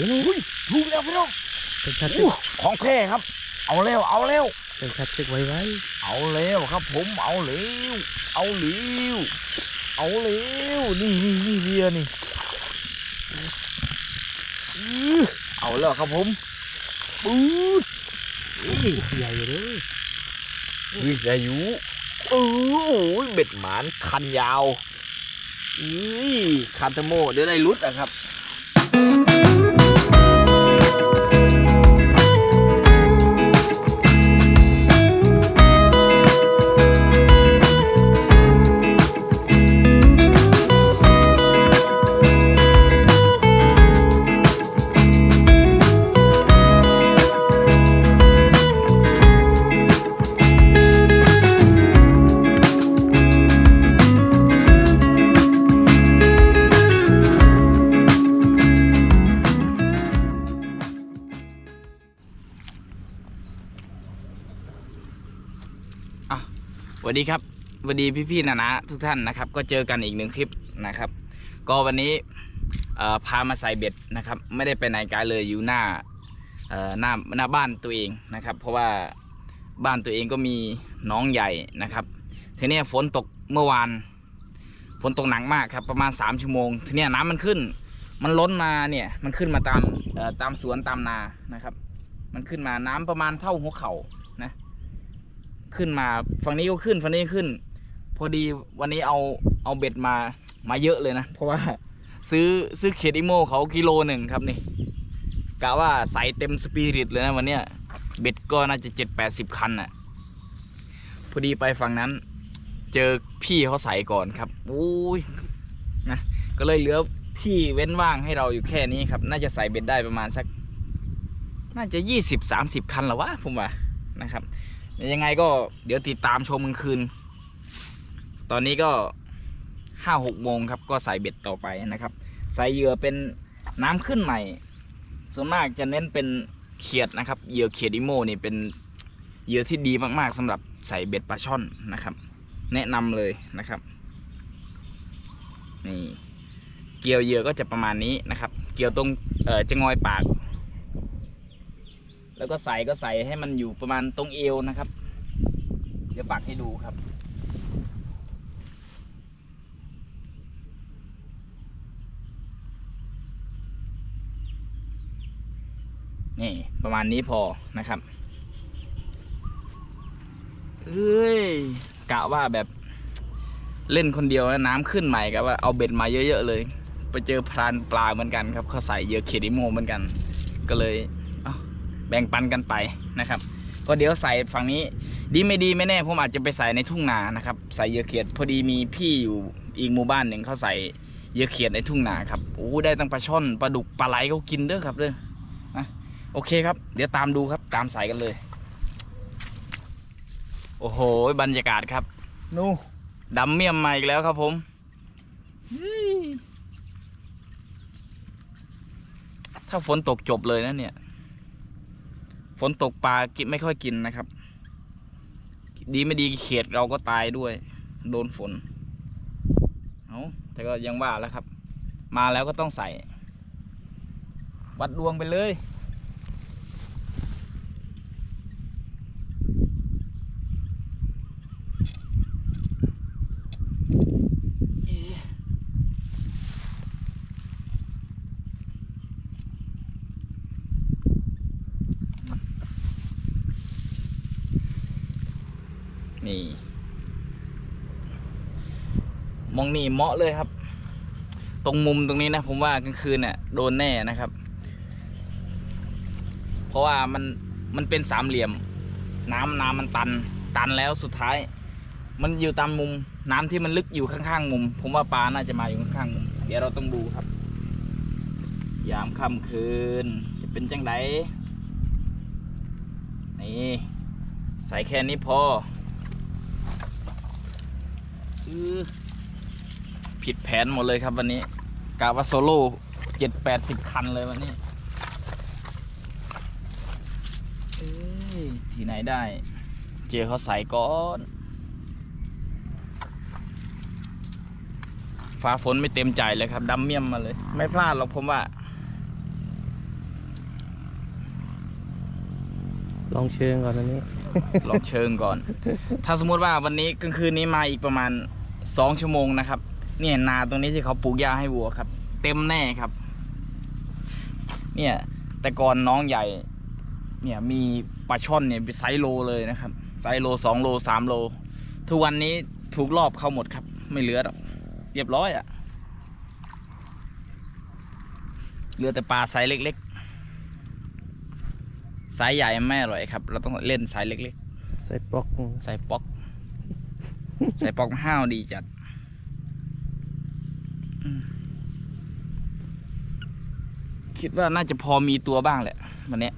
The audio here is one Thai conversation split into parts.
อุ้ยลูกแล้วพี่น้องเป็นคัดอู้ของแท้ครับ เอาเร็วเอาเร็วเป็นคัดเช็คไว้ไว้เอาเร็วครับ ผมเอาเร็วเอาเร็วเอาเร็วนี่นี่นี่เฮียนี่อื้อเอาแล้วครับผมปื๊ดนี่ใหญ่อยู่เด้อนี่อายุโอ้ยเบ็ดหมานคันยาวนี่คาร์ตโมเดี๋ยวได้รุดอะครับ วัสดีครับสวัสดีพี่ๆนะนะทุกท่านนะครับ ก็เจอกันอีกหนึ่งคลิปนะครับ ก็วันนี้พามาใส่เบ็ดนะครับ ไม่ได้ไปไหนไกลเลยอยู่หน้าหน้าหน้าบ้านตัวเองนะครับ เพราะว่าบ้านตัวเองก็มีน้องใหญ่นะครับทีนี้ฝนตกเมื่อวานฝนตกหนักมากครับประมาณ 3 ชั่วโมงทีนี้น้ำมันขึ้น มันล้นมาเนี่ยมันขึ้นมาตามตามสวนตามนานะครับ มันขึ้นมาน้ำประมาณเท่าหัวเข่า ขึ้นมา ฝั่งนี้ก็ขึ้นฝั่งนี้ขึ้น พอดีวันนี้เอาเอาเบ็ดมามาเยอะเลยนะ เพราะว่าซื้อซื้อเขตอิโมเขากิโลหนึ่งครับนี่กะว่าใส่เต็มสปิริตเลยนะวันเนี้ยเบ็ดก็น่าจะเจ็ดแปดสิบคันอะพอดีไปฝั่งนั้น เจอพี่เขาใส่ก่อนครับอุ้ยนะก็เลยเหลือที่เว้นว่างให้เราอยู่แค่นี้ครับ น่าจะใส่เบ็ดได้ประมาณสัก น่าจะยี่สิบสามสิบคันหรอวะผมว่านะครับ ยังไงก็เดี๋ยวติดตามชมกลางคืน ตอนนี้ก็ห้าหกโมงครับก็ใส่เบ็ดต่อไปนะครับ ใส่เหยื่อเป็นน้ำขึ้นใหม่ ส่วนมากจะเน้นเป็นเขียดนะครับเหยื่อเขียดอิโมนี่เป็นเหยื่อที่ดีมากๆสำหรับใส่เบ็ดปลาช่อนนะครับ แนะนำเลยนะครับนี่เกี่ยวเหยื่อก็จะประมาณนี้นะครับ เกี่ยวตรงเออจะงอยปาก แล้วก็ใส่ก็ใส่ให้มันอยู่ประมาณตรงเอวนะครับ เดี๋ยวปักให้ดูครับ นี่ประมาณนี้พอนะครับเอ้ยกะว่าแบบเล่นคนเดียวน้ำขึ้นใหม่กะว่าเอาเบ็ดมาเยอะ ๆ เลย ไปเจอพรานปลาเหมือนกันครับเขาใส่เยอะเคดิโมเหมือนกัน ก็เลย แบ่งปันกันไปนะครับ ก็เดี๋ยวใส่ฝั่งนี้ ดีไม่ดีไม่แน่ผมอาจจะไปใส่ในทุ่งนานะครับ ใส่เหยื่อเขียดพอดีมีพี่อยู่อีกหมู่บ้านหนึ่งเขาใส่เหยื่อเขียดในทุ่งนาครับโอ้ได้ตั้งปลาช่อนปลาดุกปลาไหลเขากินเด้อครับเด้อนะโอเคครับ เดี๋ยวตามดูครับตามใส่กันเลย โอ้โหบรรยากาศครับนู่ดำเมี่ยมมาอีกแล้วครับผมอี้ถ้าฝนตกจบเลยนะเนี่ย ฝนตกปลากินไม่ค่อยกินนะครับ ดีไม่ดีเขียดเราก็ตายด้วย โดนฝนเอาแต่ก็ยังว่าแล้วครับ มาแล้วก็ต้องใส่ วัดดวงไปเลย นี่เหมาะเลยครับ ตรงมุมตรงนี้นะ ผมว่ากลางคืนเนี่ยโดนแน่นะครับ เพราะว่ามันมันเป็นสามเหลี่ยม น้ำน้ำมันตัน ตันแล้วสุดท้าย มันอยู่ตามมุม น้ำที่มันลึกอยู่ข้างๆมุม ผมว่าปลาน่าจะมาอยู่ข้างๆมุมเดี๋ยวเราต้องดูครับ ยามค่ำคืน จะเป็นจังไดนี่ใส่แค่นี้พอ อือ ผิดแผนหมดเลยครับวันนี้กาว่าโซโล่เจ็ดแปดสิบคันเลยวันนี้ที่ไหนได้ เจอเขาใส่ก้อนฟ้าฝนไม่เต็มใจเลยครับดำเมี่ยมมาเลย ไม่พลาดหรอกผมว่า ลองเชิงก่อนอันนี้ ลองเชิงก่อน ถ้าสมมติว่าวันนี้กลางคืนนี้มาอีกประมาณสองชั่วโมงนะครับ เนี่ยนาตรงนี้ที่เขาปลูกหญ้าให้วัวครับ เต็มแน่ครับ เนี่ย แต่ก่อนน้องใหญ่ เนี่ยมีปลาช่อนเนี่ยเป็นไซส์โลเลยนะครับไซส์โลสองโลสามโล ทุกวันนี้ถูกรอบเข้าหมดครับ ไม่เหลือหรอกเรียบร้อยอะเหลือแต่ปลาไซส์เล็กๆไซส์ใหญ่ไม่อร่อยครับ เราต้องเล่นไซส์เล็กๆใส่ปลอกใส่ป๊อกใส่ป๊อกห้าวดีจัดอืม คิดว่าน่าจะพอมีตัวบ้างแหละวันนี้ย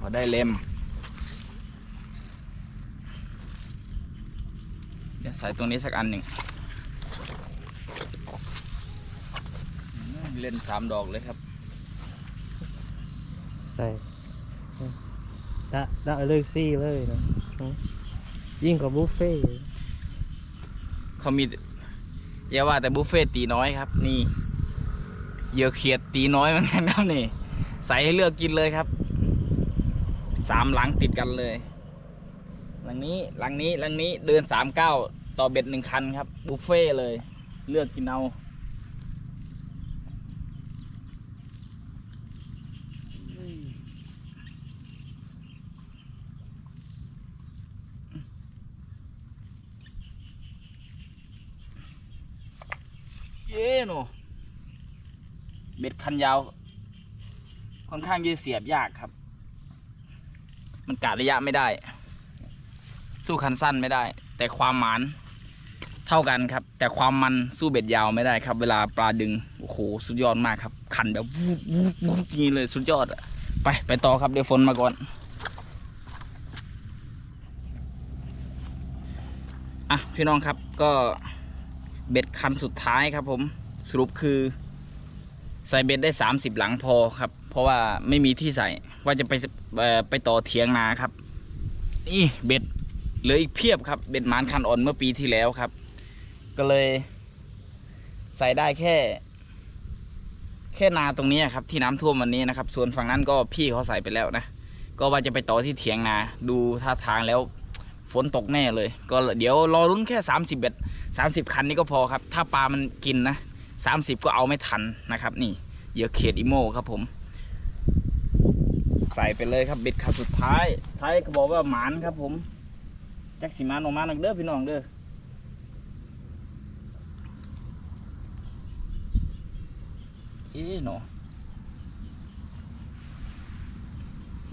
พอได้เล็ม เดี๋ยว ใส่ตรงนี้สักอันหนึ่งอืมเล่นสามดอกเลยครับ ใส่ดะดะเลยซี่เลยนะอืมยิ่งกว่าบุฟเฟ่ต์เขามีอย่าว่าแต่บุฟเฟ่ต์ตีน้อยครับ นี่เหยื่อเขียดตีน้อยเหมือนกันครับนี่ ใส่ให้เลือกกินเลยครับสามหลังติดกันเลย หลังนี้หลังนี้หลังนี้เดินสามเก้า ต่อเบ็ดหนึ่งคันครับบุฟเฟ่เลย เลือกกินเอาเย้หนเบ็ดคันยาว ค่อนข้างจะเสียบยากครับ มันกะระยะไม่ได้ สู้คันสั้นไม่ได้ แต่ความหมาน เท่ากันครับ แต่ความมันสู้เบ็ดยาวไม่ได้ครับ เวลาปลาดึงโอ้โหสุดยอดมากครับคันแบบวูบวูบวูบนี่เลยสุดยอดอะไปไปต่อครับเดี๋ยวฝนมาก่อนอะพี่น้องครับก็เบ็ดคันสุดท้ายครับ ผมสรุปคือใส่เบ็ดได้ 30 หลังพอครับ เพราะว่าไม่มีที่ใส่ว่าจะไปไปต่อเถียงนาครับนี่เบ็ดเหลืออีกเพียบครับ เบ็ดหมานคันอ่อนเมื่อปีที่แล้วครับ ก็เลย ใส่ได้แค่ แค่นาตรงนี้ครับ ที่น้ำท่วมวันนี้นะครับ ส่วนฝั่งนั้นก็พี่เขาใส่ไปแล้วนะ ก็ว่าจะไปต่อที่เถียงนา ดูท่าทางแล้วฝนตกแน่เลย ก็เดี๋ยวรอรุ้นแค่ 30เบ็ด30 คันนี้ก็พอครับ ถ้าปลามันกินนะ 30 ก็เอาไม่ทันนะครับ นี่เหยื่อเขตอีโมครับผม ใส่ไปเลยครับเบ็ดขัดสุดท้าย ท้ายก็บอกว่าหมานครับผมแจ็คสีมานออกมาหนักเด้อพี่น้องเด้อ อ๊ะหนอ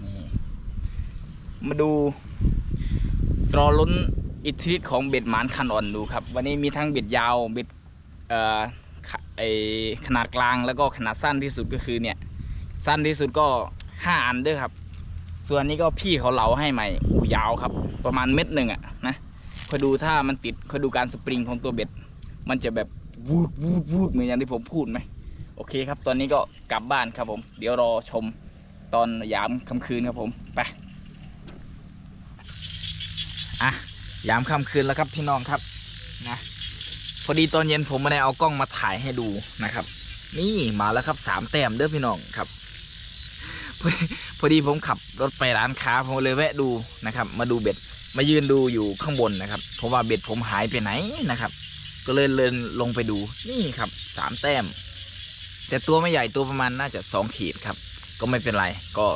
นี่มาดูรอล้นอิทธิฤทธิ์ของเบ็ดหมานคันอ่อนดูครับ วันนี้มีทั้งเบ็ดยาวเบ็ดเอ่อขะไอขนาดกลางแล้วก็ขนาดสั้นที่สุดก็คือเนี่ยสั้นที่สุดก็ห้าอันเด้วยครับ ส่วนนี้ก็พี่เขาเหลาให้ใหม่อูยาวครับ ประมาณเม็ดหนึ่งอะนะคอยดูถ้ามันติดคอยดูการสปริงของตัวเบ็ด มันจะแบบวูดวูดวูดเหมือนอย่างที่ผมพูดไหม โอเคครับ ตอนนี้ก็กลับบ้านครับผม เดี๋ยวรอชมตอนยามค่ำคืนครับผมไปอะยามค่ำคืนแล้วครับพี่น้องครับนะพอดีตอนเย็นผมไม่ได้เอากล้องมาถ่ายให้ดูนะครับ นี่มาแล้วครับสามแต้มเด้อพี่น้องครับพอพอดีผมขับรถไปร้านค้าผมเลยแวะดูนะครับ มาดูเบ็ดมายืนดูอยู่ข้างบนนะครับ เพราะว่าเบ็ดผมหายไปไหนนะครับ ก็เลยเลินลงไปดูนี่ครับสามแต้ม แต่ตัวไม่ใหญ่ตัวประมาณน่าจะสองขีดครับ ก็ไม่เป็นไร ก็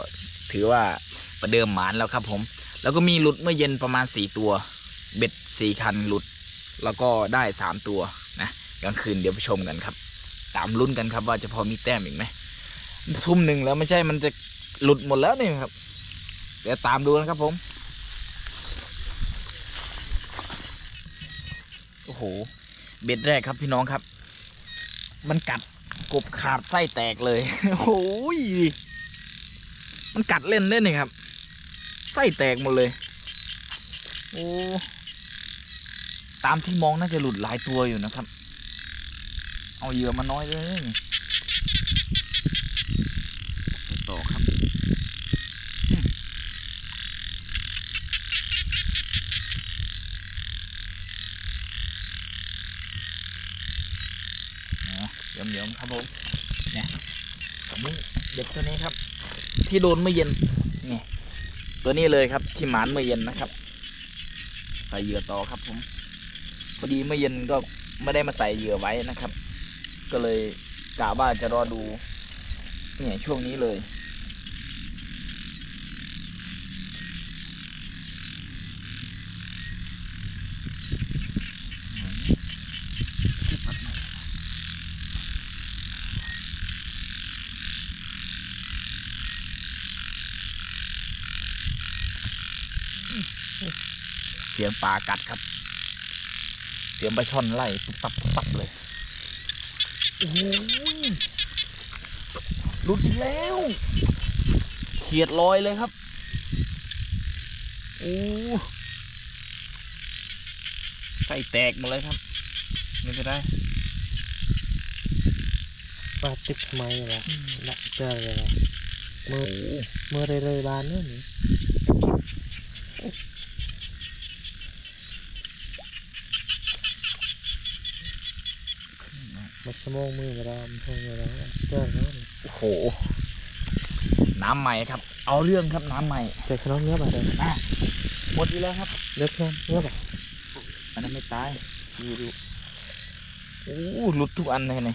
ถือว่าประเดิมหมานแล้วครับผม แล้วก็มีหลุดเมื่อเย็นประมาณสี่ตัว เบ็ดสี่คันหลุด แล้วก็ได้สามตัวนะกลางคืนเดี๋ยวไปชมกันครับ ตามลุ้นกันครับว่าจะพอมีแต้มอีกไหมทุ่มหนึ่งแล้วไม่ใช่มันจะหลุดหมดแล้วนี่ครับ เดี๋ยวตามดูนะครับผม โอ้โห เบ็ดแรกครับพี่น้องครับ มันกัด กบขาดไส้แตกเลยโอ้ยมันกัดเล่นเล่นนี่ครับ ไส้แตกหมดเลย โอ้ตามที่มองน่าจะหลุดหลายตัวอยู่นะครับ เอาเหยื่อมาน้อยเลย เดี๋ยวเดี๋ยว ครับผมเนี่ยอันนี้เด็กตัวนี้ครับ ที่โดนเมื่อเย็นนี่ตัวนี้เลยครับ ที่หมานเมื่อเย็นนะครับ ใส่เหยื่อต่อครับผมพอดีเมื่อเย็นก็ไม่ได้มาใส่เหยื่อไว้นะครับ ก็เลยกะว่าจะรอดูเนี่ยช่วงนี้เลย สิบบาทหน่อยเสียงปลากัดครับ เสียงปลาช่อนไล่ตุ๊บตับตุ๊บตับเลยโอ้โหหลุดอีกแล้ว เขียดลอยเลยครับโอ้ใส่แตกหมดเลยครับ ไม่เป็นไรปลาติดทำไมล่ะละเจอเลยล่ะมือโอ้มือเรยๆบานเนี่ย นี่มันสมองมือมาดามทงมาแล้วเจอแล้วนี่โอ้โห น้ำใหม่ครับ เอาเรื่องครับน้ำใหม่แต่ขนมเนื้อแบบเดิมอะหมดอีกแล้วครับเลือกขนมเนื้อแบบอันนั้นไม่ตายดูดูโอ้หลุดทุกอันเลยนี่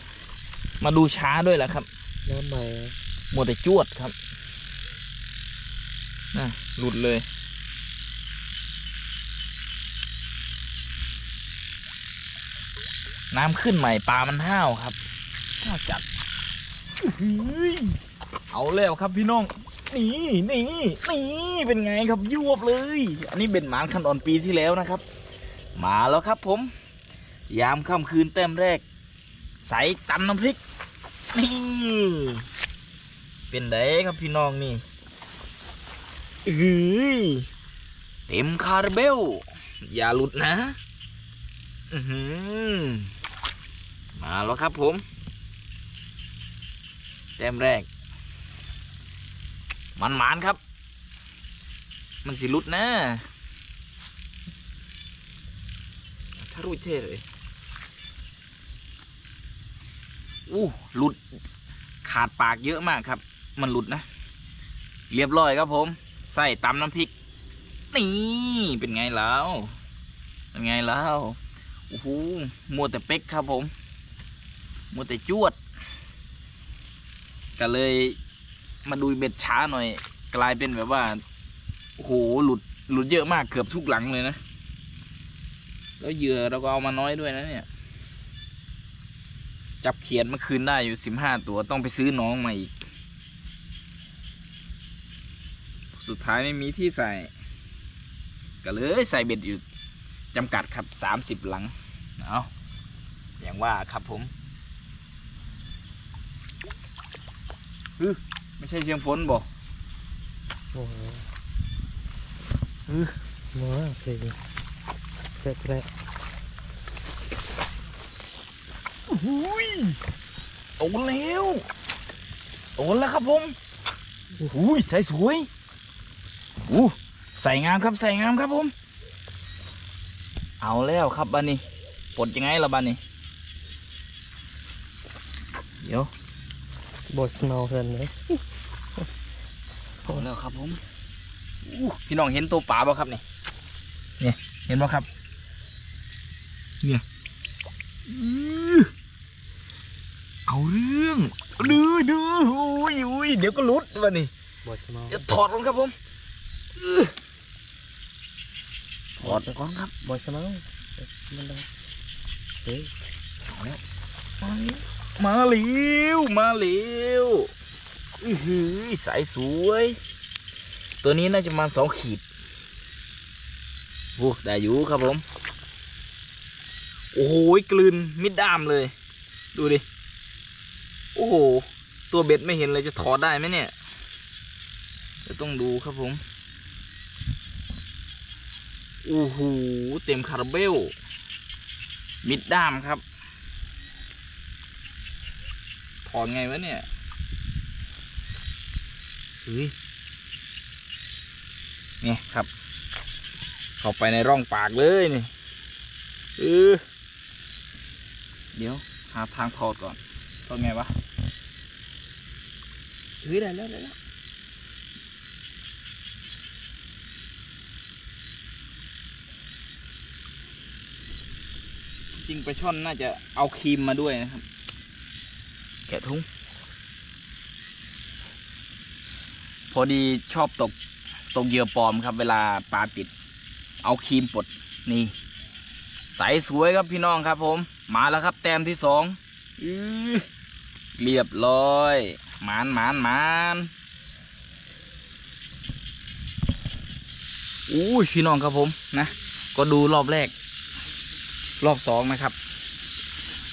มาดูช้าด้วยแหละครับน้ำใหม่มัวแต่จวดครับน่ะหลุดเลย น้ำขึ้นใหม่ปลามันห้าวครับห้าวจัดเอาแล้วครับพี่น้องนี่นี่นี่เป็นไงครับยวบเลย อันนี้เป็นหมานคันอ่อนปีที่แล้วนะครับ มาแล้วครับผม ยามค่ำคืนแต้มแรก ใส่ตำน้ำพริก นี่ เป็นไดครับพี่น้องนี่เอ้ยเต็มคาราเบล อย่าหลุดนะ อือหือ มาแล้วครับผมแต้มแรก มันหมานครับ มันสิลุดนะถ้ารุ่ยเท่เลยอู้หลุดขาดปากเยอะมากครับ มันหลุดนะ เรียบร้อยครับผม ใส่ตำน้ำพริก นี่เป็นไงแล้ว เป็นไงแล้วโอ้โหมัวแต่เป๊กครับผม มัวแต่จวด ก็เลยมาดูเบ็ดช้าหน่อย กลายเป็นแบบว่าโอ้โหหลุดหลุดเยอะมากเกือบทุกหลังเลยนะ แล้วเหยื่อเราก็เอามาน้อยด้วยนะเนี่ย จับเขียนเมื่อคืนได้อยู่สิบห้าตัวต้องไปซื้อน้องมาอีก สุดท้ายไม่มีที่ใส่ ก็เลยใส่เบ็ดอยู่จำกัดครับสามสิบหลัง เอาอย่างว่าครับผม ไม่ใช่เสียงฝนบอกโอ้โหเออมัวเพลงแปลกหุยโตแล้วโตแล้วครับผมหุยใส่สวยอู้ใส่งามครับใส่งามครับผม เอาแล้วครับบ้านนี้ปลดยังไงล่ะบ้านนี้เดี๋ยวๆ บทสโนว์เกินเลยเอาแล้วครับผมอู้พี่น้องเห็นตัวปลาบ่ครับนี่เนี่ย เห็นบ่ครับ เนี่ยอื้อเอาเรื่องดื้อดื้ออุ้ยอุ้ยเดี๋ยวก็หลุดวะนี่บทสโนว์เดี๋ยวถอดก่อนครับผมอื้อถอดก่อนครับบทสโนว์มันดังเฮ้ยเอาแล้ว มาแล้วมาเร็วมาเร็วอือหือสายสวย ตัวนี้น่าจะมาสองขีดโอ้ได้อยู่ครับผม โอ้โหกลืนมิดด้ามเลย ดูดิ โอ้โห ตัวเบ็ดไม่เห็นเลยจะถอดได้ไหมเนี่ยเดี๋ยวต้องดูครับผม โอ้โห เต็มคาราเบล มิดด้ามครับ ถอนไงวะเนี่ยเฮ้ยเนี่ยครับ เข้าไปในร่องปากเลยนี่เออเดี๋ยวหหาทางถอดก่อนถอดไงวะเฮ้ยได้แล้วได้แล้วจริงปลาช่อนน่าจะเอาครีมมาด้วยนะครับ แกะทุงพอดีชอบตกตกเหยื่อปลอมครับ เวลาปลาติด เอาครีมปดนี่ใสสวยครับพี่น้องครับ ผม มาแล้วครับ แต้มที่สองอเรียบร้อยหมานหมานหมานอู้ยพี่น้องครับผมนะ ก็ดูรอบแรก รอบสองนะครับ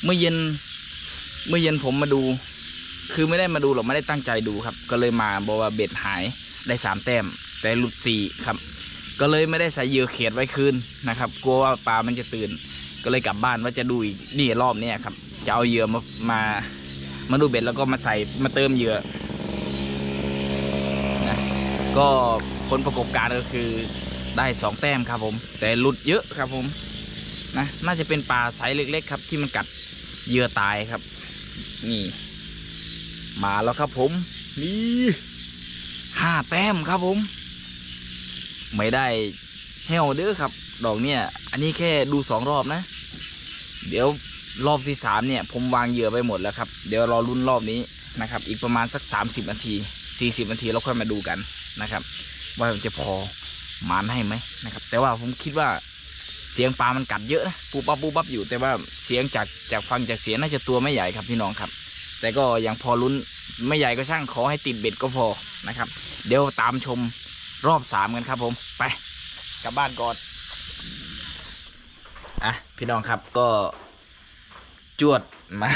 เมื่อเย็น เมื่อเย็นผมมาดู คือไม่ได้มาดูหรอกไม่ได้ตั้งใจดูครับ ก็เลยมาบอกว่าเบ็ดหายได้สามแต้ม แต่หลุดสี่ครับ ก็เลยไม่ได้ใส่เหยื่อเขียดไว้คืนนะครับ กลัวว่าปลามันจะตื่น ก็เลยกลับบ้านว่าจะดูอีกนี่รอบเนี้ครับ จะเอาเหยื่อมามามาดูเบ็ดแล้วก็มาใส่มาเติมเหยื่อนะก็ผลประกอบการก็คือได้สองแต้มครับผม แต่หลุดเยอะครับผมนะน่าจะเป็นปลาไซส์เล็ก ๆ ครับ ที่มันกัดเหยื่อตายครับ นี่ มาแล้วครับผมนี่ห้าแต้มครับผม ไม่ได้แห้วเด้อครับ ดอกเนี่ย อันนี้แค่ดูสองรอบนะ เดี๋ยวรอบที่สามเนี่ย ผมวางเหยื่อไปหมดแล้วครับ เดี๋ยวรอรุ่นรอบนี้นะครับ อีกประมาณสัก 30นาที40นาทีเราค่อยมาดูกันนะครับ ว่ามันจะพอหมานให้ไหมนะครับ แต่ว่าผมคิดว่า เสียงปลามันกัดเยอะนะปูปับปูปับอยู่ แต่ว่าเสียงจากจากฟังจากเสียงน่าจะตัวไม่ใหญ่ครับพี่น้องครับ แต่ก็ยังพอลุ้นไม่ใหญ่ก็ช่างขอให้ติดเบ็ดก็พอนะครับ เดี๋ยวตามชมรอบสามกันครับผมไปกลับบ้านก่อนอะพี่น้องครับก็จวดมา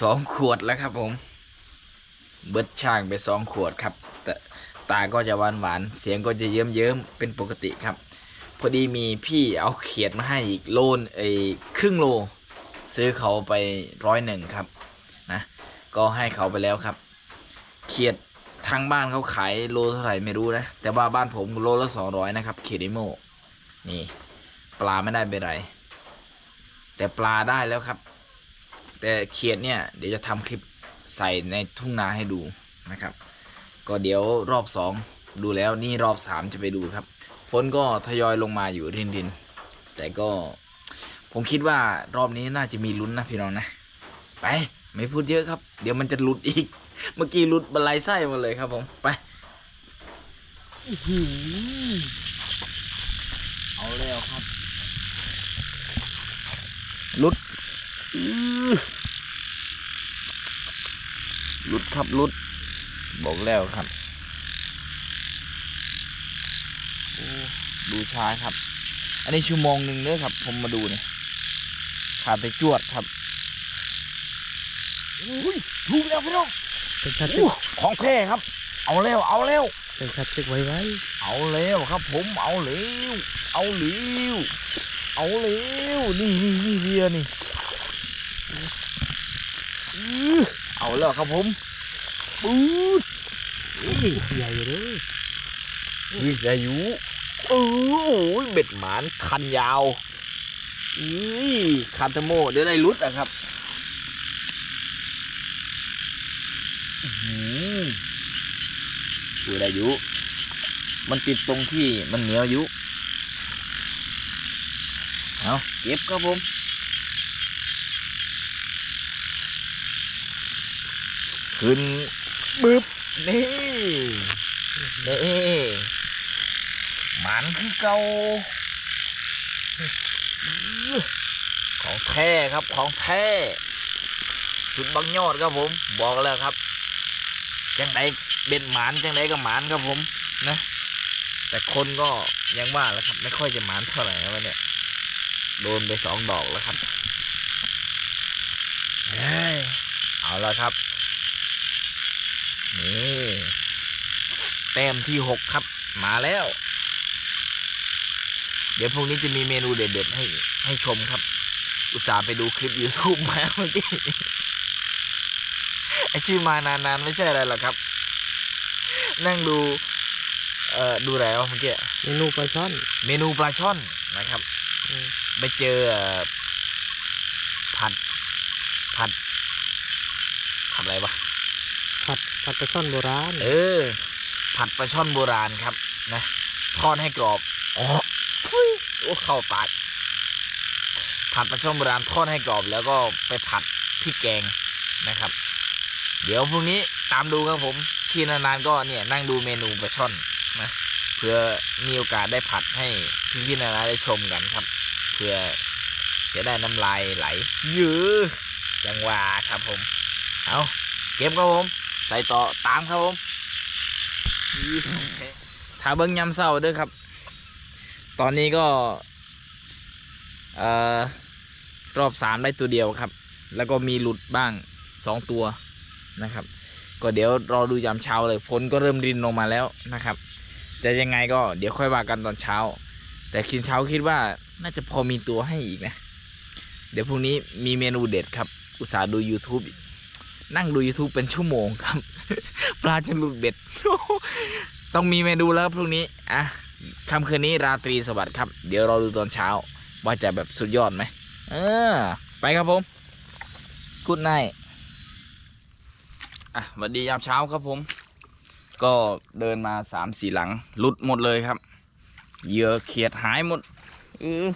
สองขวดแล้วครับผม เบิดช่างไปสองขวดครับ แต่ตาก็จะหวานหวานเสียงก็จะเยิ้มเยิ้มเป็นปกติครับ พอดีมีพี่เอาเขียดมาให้อีกโลนไอ้ครึ่งโล ซื้อเขาไปร้อยหนึ่งครับนะก็ให้เขาไปแล้วครับ เขียดทางบ้านเขาขายโลเท่าไหร่ไม่รู้นะ แต่ว่าบ้านผมโลละสองร้อยนะครับเขียดอิโมนี่ปลาไม่ได้เป็นไร แต่ปลาได้แล้วครับ แต่เขียดเนี่ย เดี๋ยวจะทำคลิปใส่ในทุ่งนาให้ดูนะครับ ก็เดี๋ยวรอบสองดูแล้วนี่รอบสามจะไปดูครับ ฝนก็ทยอยลงมาอยู่รินริน แต่ก็ผมคิดว่ารอบนี้น่าจะมีลุ้นนะพี่น้องนะ ไป ไม่พูดเยอะครับ เดี๋ยวมันจะหลุดอีก เมื่อกี้หลุดบันไลไส้มาเลยครับผมไปเอาแล้วครับหลุดหลุดครับหลุดบอกแล้วครับ โอ้ ดูช้าครับ อันนี้ชั่วโมงหนึ่งเด้อครับ ผมมาดูเนี่ยขาดไปจวดครับอุ้ยถูกแล้วพี่น้องเป็นคัดอู้ของแท้ครับ เอาแล้วเอาแล้วเป็นคัดตึกไว้ไว้เอาแล้วครับ ผมเอาเร็วเอาเร็วเอาเร็วนี่นี่นี่เฮียนี่อื้อเอาแล้วครับผมปื๊ดนี่ใหญ่อยู่เด้อนี่อายุ โอ้ยเบ็ดหมานคันยาวนี่คาตาโมเดี๋ยวได้รุดอะครับอือหือดูได้ยู่มันติดตรงที่มันเหนียวยู่เอาเก็บครับผมขึ้นบึบนี่นี่ หมันคือเก่าของแท้ครับของแท้สุดบางยอดครับผมบอกแล้วครับ จังไดเบ็ดหมานจังไดก็หมานครับผมนะ แต่คนก็ยังว่าแหล้วครับ ไม่ค่อยจะหมานเท่าไหร่แล้วเนี่ย โดนไปสองดอกแล้วครับเฮ้เอาล้วครับนี่แต้มที่หกครับมาแล้ว ดี๋ยวพรุ่งนี้จะมีเมนูเด็ดๆให้ให้ชมครับ อุตส่าห์ไปดูคลิป YouTube มาเมื่อกี้ไอที่มานานๆไม่ใช่อะไรหรอกครับ นั่งดู เอ่อดูอะไรวะเมื่อกี้เมนูปลาช่อน เมนูปลาช่อนนะครับอืมไปเจอเอ่อผัด ผัดผัดอะไรวะผัดผัดปลาช่อนโบราณ เออ ผัดปลาช่อนโบราณครับ นะทอดให้กรอบอ๋อทุยโอ้ เข้าปากผัดปลาช่อนโบราณทอดให้กรอบ แล้วก็ไปผัดพริกแกงนะครับ เดี๋ยวพรุ่งนี้ตามดูครับผม ที่นานๆก็เนี่ยนั่งดูเมนูปลาช่อนนะเพื่อมีโอกาสได้ผัดให้พี่ๆนานาได้ชมกันครับ เพื่อจะได้น้ำลายไหลยือจังหวะครับผม เอาเก็บครับผม ใส่ต่อตามครับผมถ้าเบิ้งยำเศร้าเด้วยครับ ตอนนี้ก็รอบสามได้ตัวเดียวครับ แล้วก็มีหลุดบ้างสองตัวนะครับ ก็เดี๋ยวรอดูยามเช้าเลยฝนก็เริ่มรินลงมาแล้วนะครับ จะยังไงก็เดี๋ยวค่อยว่ากันตอนเช้า แต่คินเช้าคิดว่าน่าจะพอมีตัวให้อีกนะ เดี๋ยวพรุ่งนี้มีเมนูเด็ดครับ อุตส่าห์ดู YouTube นั่งดู YouTube เป็นชั่วโมงครับ ปลาจะหลุดเบ็ด ต้องมีเมนูแล้วครับพรุ่งนี้ อะ ค่ำคืนนี้ราตรีสวัสดิ์ครับ เดี๋ยวเราดูตอนเช้า ว่าจะแบบสุดยอดไหมเออ ไปครับผมกุดไนอะสวัสดียามเช้าครับผม ก็เดินมาสามสี่หลังลุดหมดเลยครับเหยื่อเขียดหายหมดเออ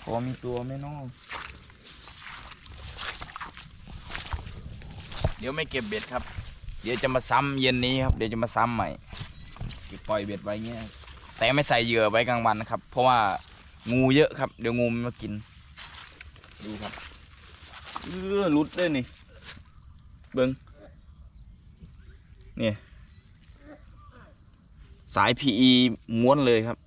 พอมีตัวไม่นองเดี๋ยวไม่เก็บเบ็ดครับ เดี๋ยวจะมาซ้ำเย็นนี้ครับ เดี๋ยวจะมาซ้ำใหม่ ล่อยเบ็ดไว้เงี้ยแต่ไม่ใส่เหยื่อไว้กลางวันนะครับ เพราะว่างูเยอะครับ เดี๋ยวงูมันมากิน ดูครับเออลุดเลยนี่ เบิ้งเนี่ย สาย PE ม้วนเลยครับ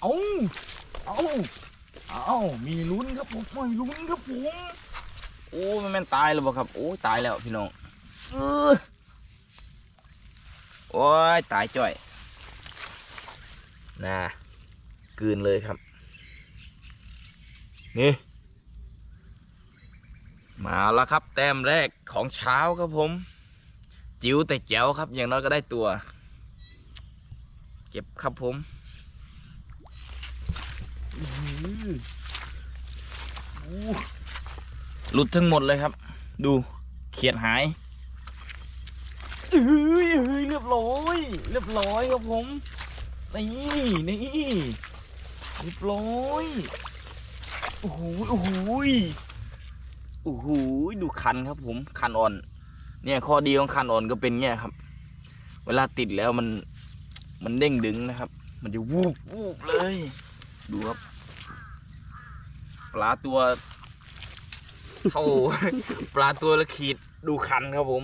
เอาเอาเอามีลุ้นครับผมมีลุ้นครับผม โอ้มันแม่นตายแล้วบ่ครับ โอ้ยตายแล้วพี่น้องเออโอ้ยตายจ่อยน่ะกลืนเลยครับ นี่ มาแล้วครับ แต้มแรกของเช้าครับผม จิ๋วแต่แจ๋วครับ อย่างน้อยก็ได้ตัว เก็บครับผมอื้อ หลุดทั้งหมดเลยครับ ดูเขียดหายเอ้ยเอ้ยเรียบร้อยเรียบร้อยครับผมนี่นี่เรียบร้อยโอ้โหโอ้โหโอ้โหดูคันครับผมคันอ่อน เนี่ยข้อดีของคันอ่อนก็เป็นเงี้ยครับ เวลาติดแล้วมันมันเด้งดึงนะครับ มันจะวูบวูบเลย ดูครับ ปลาตัว เท่าปลาตัวละขีดดูคันครับผม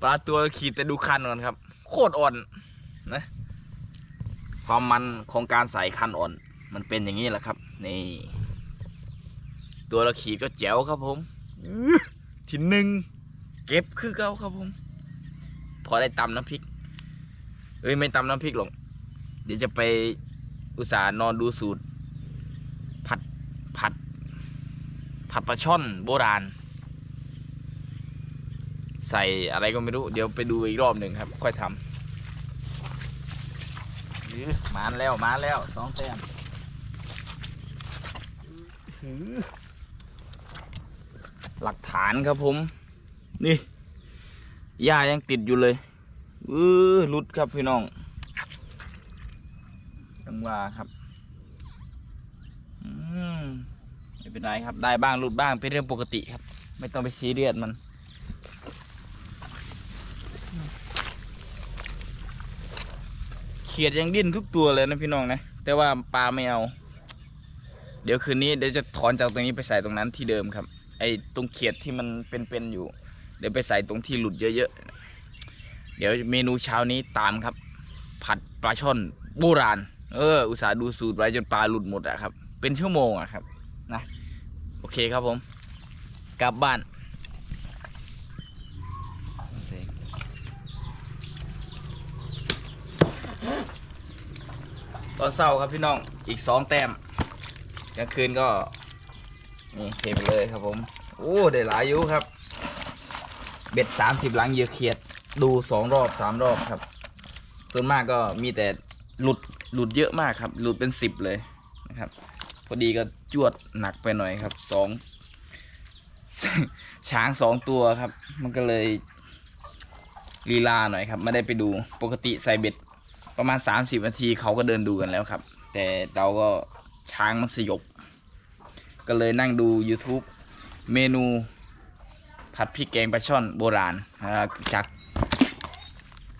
ปลาตัวละขีดแต่ดูคันก่อนครับ โคตรอ่อนนะ ความมันของการใส่คันอ่อน มันเป็นอย่างนี้แหละครับ นี่ ตัวละขีดก็แจ๋วครับผมทีหนึ่งเก็บคือเก่าครับผม พอได้ตำน้ำพริก เอ้ยไม่ตำน้ำพริกหรอก เดี๋ยวจะไปอุตส่าห์นอนดูสูตร ผัดผัด ผัดปลาช่อนโบราณ ใส่อะไรก็ไม่รู้ เดี๋ยวไปดูอีกรอบหนึ่งครับ ค่อยทำมาแล้วมาแล้วสองแต้มหลักฐานครับผม นี่หญ้ายังติดอยู่เลยเออหลุดครับพี่น้องจังหวะครับ อืมไม่ เป็นไรครับ ได้บ้างหลุดบ้างเป็นเรื่องปกติครับ ไม่ต้องไปซีเรียสมันเขียดยังดิ้นทุกตัวเลยนะพี่น้องนะแต่ว่าปลาไม่เอา เดี๋ยวคืนนี้เดี๋ยวจะถอนจากตรงนี้ไปใส่ตรงนั้นที่เดิมครับ ไอ้ตรงเขียดที่มันเป็นๆอยู่ เดี๋ยวไปใส่ตรงที่หลุดเยอะๆเดี๋ยวเมนูเช้านี้ตามครับ ผัดปลาช่อนโบราณเอออุตส่าห์ดูสูตรไว้จนปลาหลุดหมดอะครับ เป็นชั่วโมงอะครับ นะ โอเคครับผม กลับบ้านตอนเศร้าครับพี่น้องอีกสองแต้มกลางคืนก็นี่เทไปเลยครับผมโอ้ได้หลายอยุครับ เบ็ดสามสิบหลังเยื่อเขียดดูสองรอบสามรอบครับ ส่วนมากก็มีแต่หลุดหลุดเยอะมากครับ หลุดเป็นสิบเลยนะครับ พอดีก็ จวดหนักไปหน่อยครับสองช้างสองตัวครับ มันก็เลยลีลาหน่อยครับ ไม่ได้ไปดูปกติใส่เบ็ดประมาณ 30นาทีเขาก็เดินดูกันแล้วครับ แต่เราก็ช้างมันสยบ ก็เลยนั่งดู YouTube เมนูผัดพริกแกงปลาช่อนโบราณจาก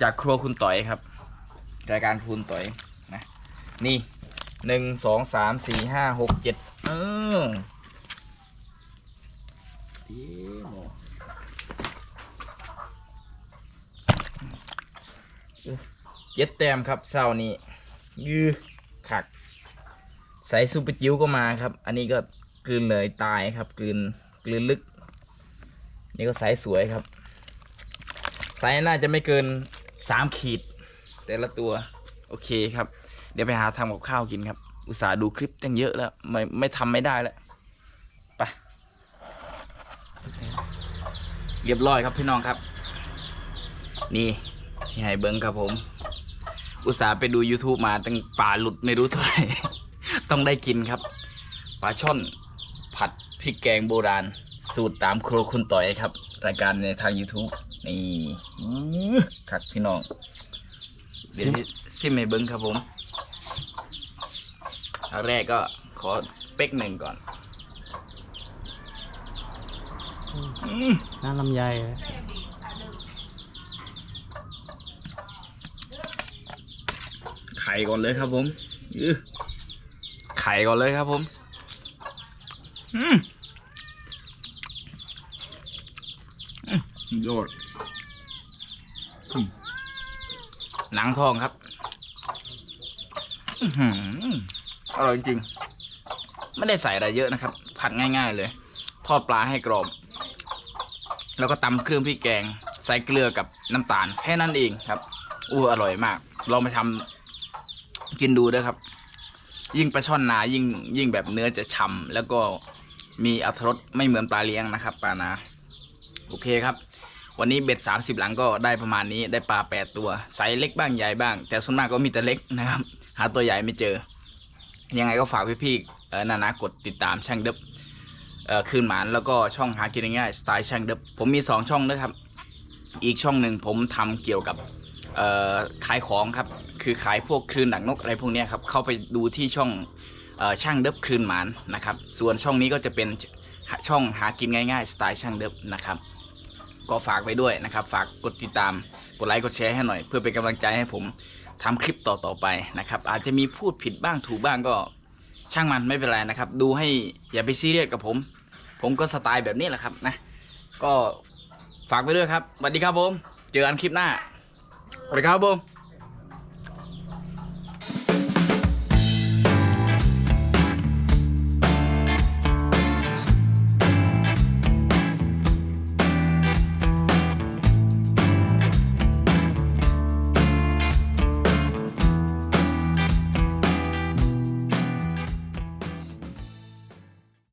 จากครัวคุณต่อยครับ รายการคุณต่อยนะนี่หนึ่งสองสามสี่ห้าหกเจ็ด เออเดี๋ยวเอเจ็ดแต้มครับเศร้านี้ยือขักใส่ซูเปอร์จิ๋วก็มาครับ อันนี้ก็กลืนเลยตายครับกลืนกลืนลึก นี่ก็ไซส์สวยครับไซส์น่าจะไม่เกินสามขีด แต่ละตัว โอเคครับ เดี๋ยวไปหาทำกับข้าวกินครับ อุตส่าห์ดูคลิปตั้งเยอะแล้ว ไม่ไม่ทำไม่ได้แล้วไปเรียบร้อยครับพี่น้องครับ นี่ที่ให้เบิ้งครับผม อุตส่าห์ไปดู YouTube มาตั้งป่าหลุดไม่รู้เท่าไหร่ ต้องได้กินครับปลาช่อนผัดพริกแกงโบราณ สูตรตามครัวคุณต่อยครับ รายการในทาง YouTube นี่อื้อคักพี่น้อง เดี๋ยวซิมให้เบิ้งครับผม อันแรกก็ขอเป๊กหนึ่งก่อนอืมน้ำลำไยเลยไข่ก่อนเลยครับผมอื้อไข่ก่อนเลยครับผมอืมอืมยอดอืมหนังทองครับ อื้ อร่อยจริงๆไม่ได้ใส่อะไรเยอะนะครับ ผัดง่าย ๆ เลย ทอดปลาให้กรอบ แล้วก็ตำเครื่องพริกแกง ใส่เกลือกับน้ำตาล แค่นั้นเองครับอู้อร่อยมาก ลองไปทำกินดูด้วยครับ ยิ่งปลาช่อนนายิ่งยิ่งแบบเนื้อจะฉ่ำแล้วก็มีอรรถรสไม่เหมือนปลาเลี้ยงนะครับปลานาโอเคครับวันนี้เบ็ด 30 หลังก็ได้ประมาณนี้ได้ปลา 8 ตัวไซส์เล็กบ้างใหญ่บ้าง แต่ส่วนมากก็มีแต่เล็กนะครับ หาตัวใหญ่ไม่เจอ ยังไงก็ฝากพี่ๆเออนานะกดติดตามช่างเดบเออคืนหมานแล้วก็ช่องหากินง่ายสไตล์ช่างเดบผมมี 2 ช่องนะครับ อีกช่องหนึ่งผมทำเกี่ยวกับเอ่อขายของครับ คือขายพวกคลืนดักนกอะไรพวกนี้ครับ เข้าไปดูที่ช่องเออช่างเดบคลืนหมานนะครับ ส่วนช่องนี้ก็จะเป็นช่องหากินง่ายๆสไตล์ช่างเดบนะครับ ก็ฝากไว้ด้วยนะครับ ฝากกดติดตาม กดไลค์ กดแชร์ให้หน่อย เพื่อเป็นกำลังใจให้ผม ทำคลิปต่อๆไปนะครับ อาจจะมีพูดผิดบ้างถูกบ้างก็ช่างมันไม่เป็นไรนะครับ ดูให้อย่าไปซีเรียสกับผม ผมก็สไตล์แบบนี้แหละครับนะ ก็ฝากไปด้วยครับสวัสดีครับผม เจอกันคลิปหน้าสวัสดีครับผม